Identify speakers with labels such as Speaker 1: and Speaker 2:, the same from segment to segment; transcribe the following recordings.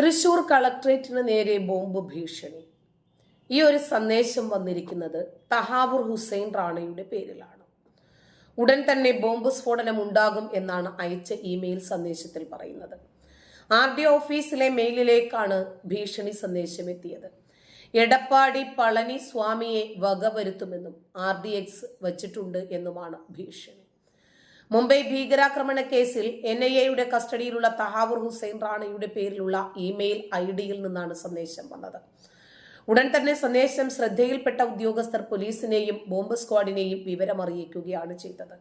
Speaker 1: തൃശൂർ കളക്ട്രേറ്റിന് നേരെ ബോംബ് ഭീഷണി. ഈ ഒരു സന്ദേശം വന്നിരിക്കുന്നത് തഹാവൂർ ഹുസൈൻ റാണയുടെ പേരിലാണ്. ഉടൻ തന്നെ ബോംബ് സ്ഫോടനം ഉണ്ടാകും എന്നാണ് അയച്ച ഇമെയിൽ സന്ദേശത്തിൽ പറയുന്നത്. ആർ ഡി ഓഫീസിലെ മെയിലിലേക്കാണ് ഭീഷണി സന്ദേശം എത്തിയത് എടപ്പാടി പളനി സ്വാമിയെ വകവരുത്തുമെന്നും ആർ ഡി എക്സ് വച്ചിട്ടുണ്ട് എന്നുമാണ് ഭീഷണി. മുംബൈ ഭീകരാക്രമണ കേസിൽ എൻ ഐ എയുടെ കസ്റ്റഡിയിലുള്ള തഹാവൂർ ഹുസൈൻ റാണയുടെ പേരിലുള്ള ഇമെയിൽ ഐ ഡിയിൽ നിന്നാണ് സന്ദേശം വന്നത്. ഉടൻ തന്നെ സന്ദേശം ശ്രദ്ധയിൽപ്പെട്ട ഉദ്യോഗസ്ഥർ പോലീസിനെയും ബോംബ് സ്ക്വാഡിനെയും വിവരമറിയിക്കുകയാണ് ചെയ്തത്.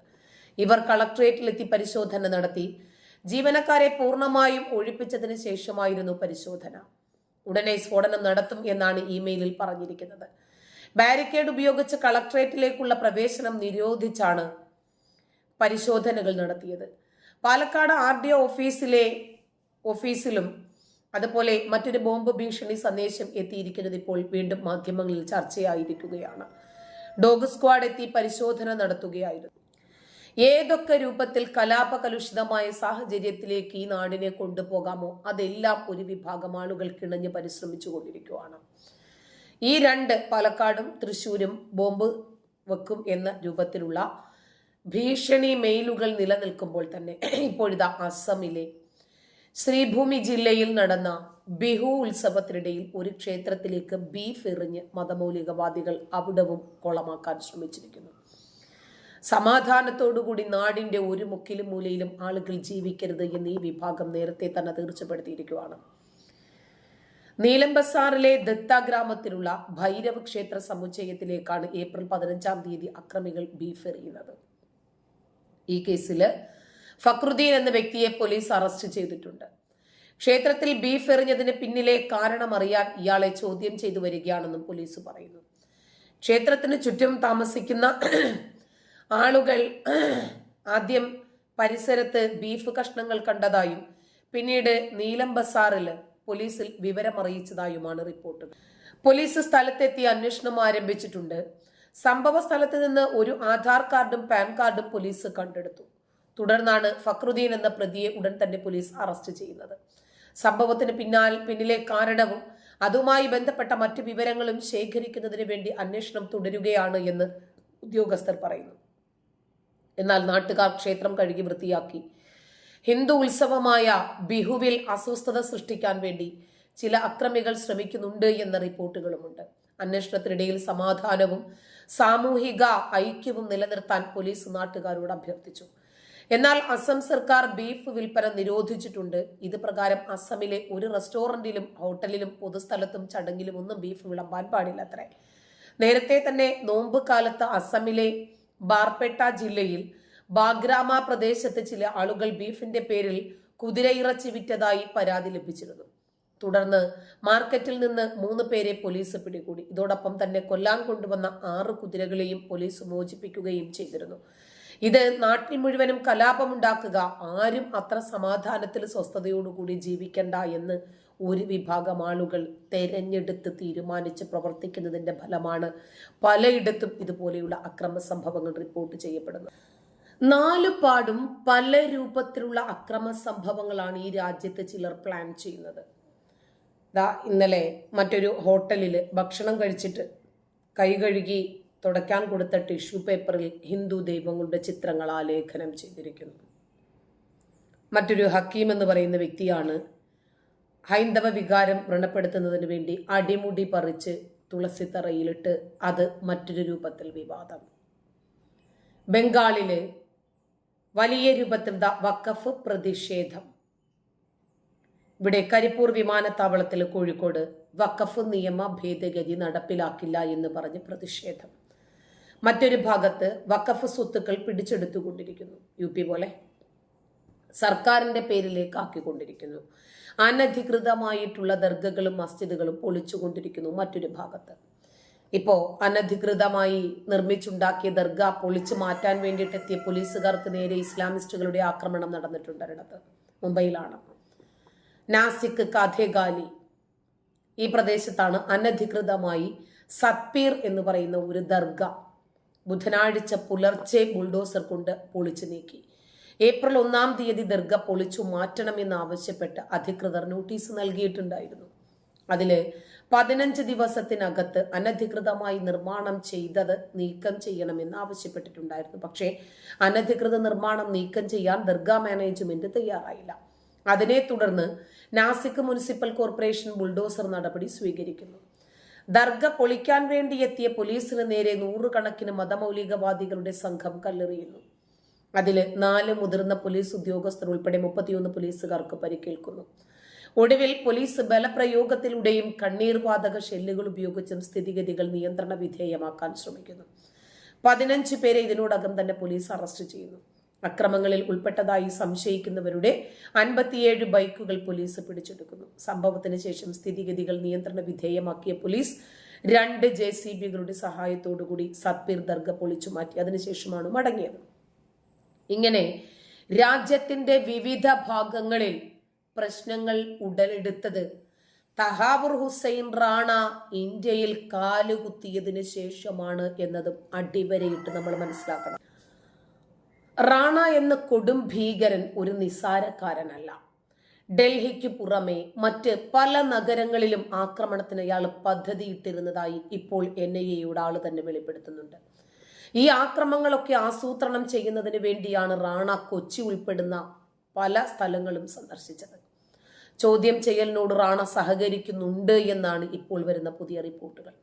Speaker 1: ഇവർ കളക്ട്രേറ്റിലെത്തി പരിശോധന നടത്തി. ജീവനക്കാരെ പൂർണമായും ഒഴിപ്പിച്ചതിന് ശേഷമായിരുന്നു പരിശോധന. ഉടനെ സ്ഫോടനം നടത്തും എന്നാണ് ഇമെയിലിൽ പറഞ്ഞിരിക്കുന്നത്. ബാരിക്കേഡ് ഉപയോഗിച്ച് കളക്ട്രേറ്റിലേക്കുള്ള പ്രവേശനം നിരോധിച്ചാണ് പരിശോധനകൾ നടത്തിയത്. പാലക്കാട് ആർ ഡി ഓഫീസിലെ ഓഫീസിലും അതുപോലെ മറ്റൊരു ബോംബ് ഭീഷണി സന്ദേശം എത്തിയിരിക്കുന്നത് ഇപ്പോൾ വീണ്ടും മാധ്യമങ്ങളിൽ ചർച്ചയായിരിക്കുകയാണ്. ഡോഗ് സ്ക്വാഡ് എത്തി പരിശോധന നടത്തുകയായിരുന്നു. ഏതൊക്കെ രൂപത്തിൽ കലാപകലുഷിതമായ സാഹചര്യത്തിലേക്ക് ഈ നാടിനെ കൊണ്ടുപോകാമോ അതെല്ലാം ഒരു വിഭാഗം ആളുകൾ കിണഞ്ഞ് പരിശ്രമിച്ചു കൊണ്ടിരിക്കുകയാണ് ഈ രണ്ട് പാലക്കാടും തൃശൂരും ബോംബ് വെക്കും എന്ന രൂപത്തിലുള്ള ഭീഷണി മെയിലുകൾ നിലനിൽക്കുമ്പോൾ തന്നെ ഇപ്പോഴിതാ അസമിലെ ശ്രീഭൂമി ജില്ലയിൽ നടന്ന ബിഹു ഉത്സവത്തിനിടയിൽ ഒരു ക്ഷേത്രത്തിലേക്ക് ബീഫ് എറിഞ്ഞ് മതമൗലികവാദികൾ അവിടവും കൊളമാക്കാൻ ശ്രമിച്ചിരിക്കുന്നു. സമാധാനത്തോടുകൂടി നാടിന്റെ ഒരു മുക്കിലും മൂലയിലും ആളുകൾ ജീവിക്കരുത് എന്ന് ഈ വിഭാഗം നേരത്തെ തന്നെ തീർച്ചപ്പെടുത്തിയിരിക്കുകയാണ് നീലം ബസാറിലെ ദത്ത ഗ്രാമത്തിലുള്ള ഭൈരവ് ക്ഷേത്ര സമുച്ചയത്തിലേക്കാണ് ഏപ്രിൽ പതിനഞ്ചാം തീയതി അക്രമികൾ ബീഫ് എറിയുന്നത്. ഈ കേസിൽ ഫക്രുദ്ദീൻ എന്ന വ്യക്തിയെ പോലീസ് അറസ്റ്റ് ചെയ്തിട്ടുണ്ട്. ക്ഷേത്രത്തിൽ ബീഫ് എറിഞ്ഞതിന് പിന്നിലെ കാരണം അറിയാൻ ഇയാളെ ചോദ്യം ചെയ്തു വരികയാണെന്നും പോലീസ് പറയുന്നു. ക്ഷേത്രത്തിന് ചുറ്റും താമസിക്കുന്ന ആളുകൾ ആദ്യം പരിസരത്ത് ബീഫ് കഷ്ണങ്ങൾ കണ്ടതായും പിന്നീട് നീലം ബസാറിൽ പോലീസിൽ വിവരമറിയിച്ചതായുമാണ് റിപ്പോർട്ട്. പോലീസ് സ്ഥലത്തെത്തി അന്വേഷണം ആരംഭിച്ചിട്ടുണ്ട്. സംഭവ സ്ഥലത്ത് നിന്ന് ഒരു ആധാർ കാർഡും പാൻ കാർഡും പോലീസ് കണ്ടെടുത്തു. തുടർന്നാണ് ഫക്രുദ്ദീൻ എന്ന പ്രതിയെ ഉടൻ തന്നെ പോലീസ് അറസ്റ്റ് ചെയ്യുന്നത്. സംഭവത്തിന് പിന്നാൽ പിന്നിലെ കാരണവും അതുമായി ബന്ധപ്പെട്ട മറ്റു വിവരങ്ങളും ശേഖരിക്കുന്നതിന് വേണ്ടി അന്വേഷണം തുടരുകയാണ് എന്ന് ഉദ്യോഗസ്ഥർ പറയുന്നു. എന്നാൽ നാട്ടുകാർ ക്ഷേത്രം കഴുകി വൃത്തിയാക്കി. ഹിന്ദു ഉത്സവമായ ബിഹുവിൽ അസ്വസ്ഥത സൃഷ്ടിക്കാൻ വേണ്ടി ചില അക്രമികൾ ശ്രമിക്കുന്നുണ്ട് എന്ന റിപ്പോർട്ടുകളുമുണ്ട്. അന്വേഷണത്തിനിടയിൽ സമാധാനവും സാമൂഹിക ഐക്യവും നിലനിർത്താൻ പോലീസ് നാട്ടുകാരോട് അഭ്യർത്ഥിച്ചു. എന്നാൽ അസം സർക്കാർ ബീഫ് വിൽപ്പന നിരോധിച്ചിട്ടുണ്ട്. ഇത് പ്രകാരം അസമിലെ ഒരു റെസ്റ്റോറന്റിലും ഹോട്ടലിലും പൊതുസ്ഥലത്തും ചടങ്ങിലും ഒന്നും ബീഫ് വിളമ്പാൻ പാടില്ല അത്രേ നേരത്തെ തന്നെ നോമ്പ് കാലത്ത് അസമിലെ ബാർപെട്ട ജില്ലയിൽ ബാഗ്രാമ പ്രദേശത്ത് ചില ആളുകൾ ബീഫിന്റെ പേരിൽ കുതിരയിറച്ചി വിറ്റതായി പരാതി ലഭിച്ചിരുന്നു. തുടർന്ന് മാർക്കറ്റിൽ നിന്ന് മൂന്ന് പേരെ പോലീസ് പിടികൂടി. ഇതോടൊപ്പം തന്നെ കൊല്ലാൻ കൊണ്ടുവന്ന ആറ് കുതിരകളെയും പോലീസ് മോചിപ്പിക്കുകയും ചെയ്തിരുന്നു. ഇത് നാട്ടിൽ മുഴുവനും കലാപമുണ്ടാക്കുക ആരും അത്ര സമാധാനത്തിൽ സ്വസ്ഥതയോടുകൂടി ജീവിക്കണ്ട എന്ന് ഒരു വിഭാഗം ആളുകൾ തെരഞ്ഞെടുത്ത് തീരുമാനിച്ച് പ്രവർത്തിക്കുന്നതിന്റെ ഫലമാണ് പലയിടത്തും ഇതുപോലെയുള്ള അക്രമ സംഭവങ്ങൾ റിപ്പോർട്ട് ചെയ്യപ്പെടുന്നത്. നാലുപാടും പല രൂപത്തിലുള്ള അക്രമ സംഭവങ്ങളാണ് ഈ രാജ്യത്ത് ചിലർ പ്ലാൻ ചെയ്യുന്നത്. ദാ ഇന്നലെ മറ്റൊരു ഹോട്ടലിൽ ഭക്ഷണം കഴിച്ചിട്ട് കൈ കഴുകി തുടയ്ക്കാൻ കൊടുത്ത ടിഷ്യൂ പേപ്പറിൽ ഹിന്ദു ദൈവങ്ങളുടെ ചിത്രങ്ങൾ ആലേഖനം ചെയ്തിരിക്കുന്നു. മറ്റൊരു ഹക്കീം എന്ന് പറയുന്ന വ്യക്തിയാണ് ഹൈന്ദവ വികാരം വ്രണപ്പെടുത്തുന്നതിന് വേണ്ടി അടിമുടി പറിച്ച് തുളസി തറയിലിട്ട് അത് മറ്റൊരു രൂപത്തിൽ വിവാദം. ബംഗാളിലെ വലിയ രൂപത്തിൽ വക്കഫ് പ്രതിഷേധം. ഇവിടെ കരിപ്പൂർ വിമാനത്താവളത്തിൽ കോഴിക്കോട് വഖഫ് നിയമ ഭേദഗതി നടപ്പിലാക്കില്ല എന്ന് പറഞ്ഞ് പ്രതിഷേധം. മറ്റൊരു ഭാഗത്ത് വഖഫ് സ്വത്തുക്കൾ പിടിച്ചെടുത്തുകൊണ്ടിരിക്കുന്നു. യു പി പോലെ സർക്കാരിന്റെ പേരിലേക്ക് ആക്കിക്കൊണ്ടിരിക്കുന്നു. അനധികൃതമായിട്ടുള്ള ദർഗകളും മസ്ജിദുകളും പൊളിച്ചുകൊണ്ടിരിക്കുന്നു മറ്റൊരു ഭാഗത്ത്. ഇപ്പോ അനധികൃതമായി നിർമ്മിച്ചുണ്ടാക്കിയ ദർഗ പൊളിച്ചു മാറ്റാൻ വേണ്ടിയിട്ടെത്തിയ പോലീസുകാർക്ക് നേരെ ഇസ്ലാമിസ്റ്റുകളുടെ ആക്രമണം നടന്നിട്ടുണ്ട്. ഒരിടത്ത് മുംബൈയിലാണ്. നാസിക് കാഥേഗാലി ഈ പ്രദേശത്താണ് അനധികൃതമായി സത്പീർ എന്ന് പറയുന്ന ഒരു ദർഗ. ബുധനാഴ്ച പുലർച്ചെ ബുൾഡോസർ കൊണ്ട് പൊളിച്ചു നീക്കി. ഏപ്രിൽ ഒന്നാം തീയതി ദർഗ പൊളിച്ചു മാറ്റണമെന്നാവശ്യപ്പെട്ട് അധികൃതർ നോട്ടീസ് നൽകിയിട്ടുണ്ടായിരുന്നു. അതിൽ പതിനഞ്ച് ദിവസത്തിനകത്ത് അനധികൃതമായി നിർമ്മാണം ചെയ്തത് നീക്കം ചെയ്യണമെന്ന് ആവശ്യപ്പെട്ടിട്ടുണ്ടായിരുന്നു. പക്ഷേ അനധികൃത നിർമ്മാണം നീക്കം ചെയ്യാൻ ദർഗ മാനേജ്മെന്റ് തയ്യാറായില്ല. അതിനെ തുടർന്ന് നാസിക് മുനിസിപ്പൽ കോർപ്പറേഷൻ ബുൾഡോസർ നടപടി സ്വീകരിക്കുന്നു. ദർഗ പൊളിക്കാൻ വേണ്ടി എത്തിയ പോലീസിന് നേരെ നൂറുകണക്കിന് മതമൗലികവാദികളുടെ സംഘം കല്ലെറിയുന്നു. അതിൽ നാല് മുതിർന്ന പോലീസ് ഉദ്യോഗസ്ഥർ ഉൾപ്പെടെ മുപ്പത്തിയൊന്ന് പോലീസുകാർക്ക് പരിക്കേൽക്കുന്നു. ഒടുവിൽ പോലീസ് ബലപ്രയോഗത്തിലൂടെയും കണ്ണീർവാതക ഷെല്ലുകൾ ഉപയോഗിച്ചും സ്ഥിതിഗതികൾ നിയന്ത്രണ വിധേയമാക്കാൻ ശ്രമിക്കുന്നു. പതിനഞ്ച് പേരെ ഇതിനോടകം തന്നെ പോലീസ് അറസ്റ്റ് ചെയ്യുന്നു. അക്രമങ്ങളിൽ ഉൾപ്പെട്ടതായി സംശയിക്കുന്നവരുടെ അൻപത്തിയേഴ് ബൈക്കുകൾ പോലീസ് പിടിച്ചെടുക്കുന്നു. സംഭവത്തിന് ശേഷം സ്ഥിതിഗതികൾ നിയന്ത്രണ വിധേയമാക്കിയ പോലീസ് രണ്ട് ജെ സി ബികളുടെ സഹായത്തോടുകൂടി സത്പീർ ദർഗ പൊളിച്ചു മാറ്റി. അതിനുശേഷമാണ് മടങ്ങിയത്. ഇങ്ങനെ രാജ്യത്തിന്റെ വിവിധ ഭാഗങ്ങളിൽ പ്രശ്നങ്ങൾ ഉടലെടുത്തത് തഹാവുർ ഹുസൈൻ റാണ ഇന്ത്യയിൽ കാലുകുത്തിയതിനു ശേഷമാണ് എന്നതും അടിവരയിട്ട് നമ്മൾ മനസ്സിലാക്കണം. റാണ എന്ന കൊടും ഭീകരൻ ഒരു നിസാരക്കാരനല്ല. ഡൽഹിക്ക് പുറമെ മറ്റ് പല നഗരങ്ങളിലും ആക്രമണത്തിന് അയാൾ പദ്ധതിയിട്ടിരുന്നതായി ഇപ്പോൾ എൻ ഐ എയുടെ ആൾ തന്നെ വെളിപ്പെടുത്തുന്നുണ്ട്. ഈ ആക്രമങ്ങളൊക്കെ ആസൂത്രണം ചെയ്യുന്നതിന് വേണ്ടിയാണ് റാണ കൊച്ചി ഉൾപ്പെടുന്ന പല സ്ഥലങ്ങളും സന്ദർശിച്ചത്. ചോദ്യം ചെയ്യലിനോട് റാണ സഹകരിക്കുന്നുണ്ട് എന്നാണ് ഇപ്പോൾ വരുന്ന പുതിയ റിപ്പോർട്ടുകൾ.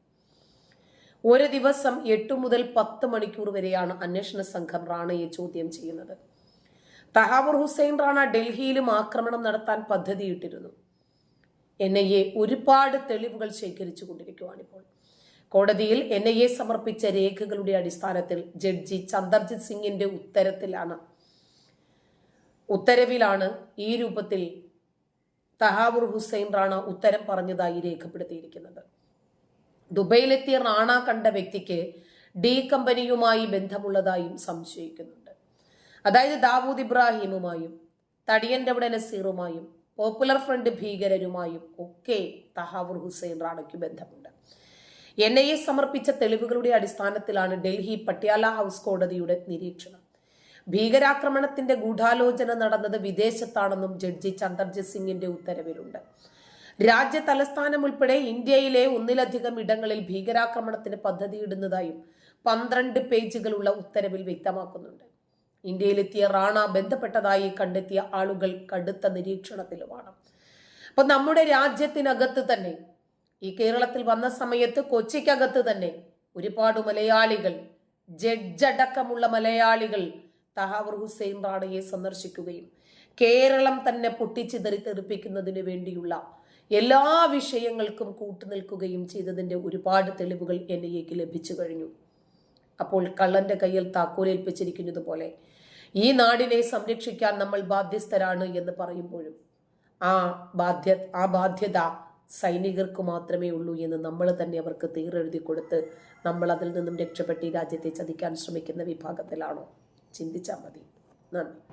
Speaker 1: ഒരു ദിവസം എട്ട് മുതൽ പത്ത് മണിക്കൂർ വരെയാണ് അന്വേഷണ സംഘം റാണയെ ചോദ്യം ചെയ്യുന്നത്. തഹാവൂർ ഹുസൈൻ റാണ ഡൽഹിയിലും ആക്രമണം നടത്താൻ പദ്ധതിയിട്ടിരുന്നു. എൻ ഐ എ ഒരുപാട് തെളിവുകൾ ശേഖരിച്ചു കൊണ്ടിരിക്കുകയാണിപ്പോൾ കോടതിയിൽ എൻ ഐ എ സമർപ്പിച്ച രേഖകളുടെ അടിസ്ഥാനത്തിൽ ജഡ്ജി ചന്ദർജിത് സിംഗിന്റെ ഉത്തരത്തിലാണ്. ഉത്തരവിലാണ് ഈ രൂപത്തിൽ തഹാവൂർ ഹുസൈൻ റാണ ഉത്തരം പറഞ്ഞതായി രേഖപ്പെടുത്തിയിരിക്കുന്നത്. ദുബൈയിലെത്തിയ റാണ കണ്ട വ്യക്തിക്ക് ഡി കമ്പനിയുമായി ബന്ധമുള്ളതായും സംശയിക്കുന്നുണ്ട്. അതായത് ദാവൂദ് ഇബ്രാഹിമുമായും തടിയന്റെ അവിടെ നസീറുമായും പോപ്പുലർ ഫ്രണ്ട് ഭീകരരുമായും ഒക്കെ തഹാവൂർ ഹുസൈൻ റാണയ്ക്ക് ബന്ധമുണ്ട്. എൻ ഐ എ സമർപ്പിച്ച തെളിവുകളുടെ അടിസ്ഥാനത്തിലാണ് ഡൽഹി പട്യാല ഹൗസ് കോടതിയുടെ നിരീക്ഷണം. ഭീകരാക്രമണത്തിന്റെ ഗൂഢാലോചന നടന്നത് വിദേശത്താണെന്നും ജഡ്ജി ചന്ദർജിത് സിംഗിന്റെ ഉത്തരവിലുണ്ട്. രാജ്യ തലസ്ഥാനം ഉൾപ്പെടെ ഇന്ത്യയിലെ ഒന്നിലധികം ഇടങ്ങളിൽ ഭീകരാക്രമണത്തിന് പദ്ധതിയിടുന്നതായും പന്ത്രണ്ട് പേജുകളുള്ള ഉത്തരവിൽ വ്യക്തമാക്കുന്നുണ്ട്. ഇന്ത്യയിലെത്തിയ റാണ ബന്ധപ്പെട്ടതായി കണ്ടെത്തിയ ആളുകൾ കടുത്ത നിരീക്ഷണത്തിലുമാണ്. അപ്പൊ നമ്മുടെ രാജ്യത്തിനകത്ത് തന്നെ ഈ കേരളത്തിൽ വന്ന സമയത്ത് കൊച്ചിക്കകത്ത് തന്നെ ഒരുപാട് മലയാളികൾ ജഡ്ജടക്കമുള്ള മലയാളികൾ തഹാവർ ഹുസൈൻ റാണയെ സന്ദർശിക്കുകയും കേരളം തന്നെ പൊട്ടിച്ചിതറി തെറിപ്പിക്കുന്നതിന് വേണ്ടിയുള്ള എല്ലാ വിഷയങ്ങൾക്കും കൂട്ടുനിൽക്കുകയും ചെയ്തതിന്റെ ഒരുപാട് തെളിവുകൾ എൻ ഐ എക്ക് ലഭിച്ചു കഴിഞ്ഞു. അപ്പോൾ കള്ളന്റെ കയ്യിൽ താക്കോലേൽപ്പിച്ചിരിക്കുന്നത് പോലെ ഈ നാടിനെ സംരക്ഷിക്കാൻ നമ്മൾ ബാധ്യസ്ഥരാണ് എന്ന് പറയുമ്പോഴും ആ ബാധ്യ ആ ബാധ്യത സൈനികർക്ക് മാത്രമേ ഉള്ളൂ എന്ന് നമ്മൾ തന്നെ അവർക്ക് തീരെഴുതി കൊടുത്ത് നമ്മൾ അതിൽ നിന്നും രക്ഷപ്പെട്ട് രാജ്യത്തെ ചതിക്കാൻ ശ്രമിക്കുന്ന വിഭാഗത്തിലാണോ? ചിന്തിച്ചാൽ മതി. നന്ദി.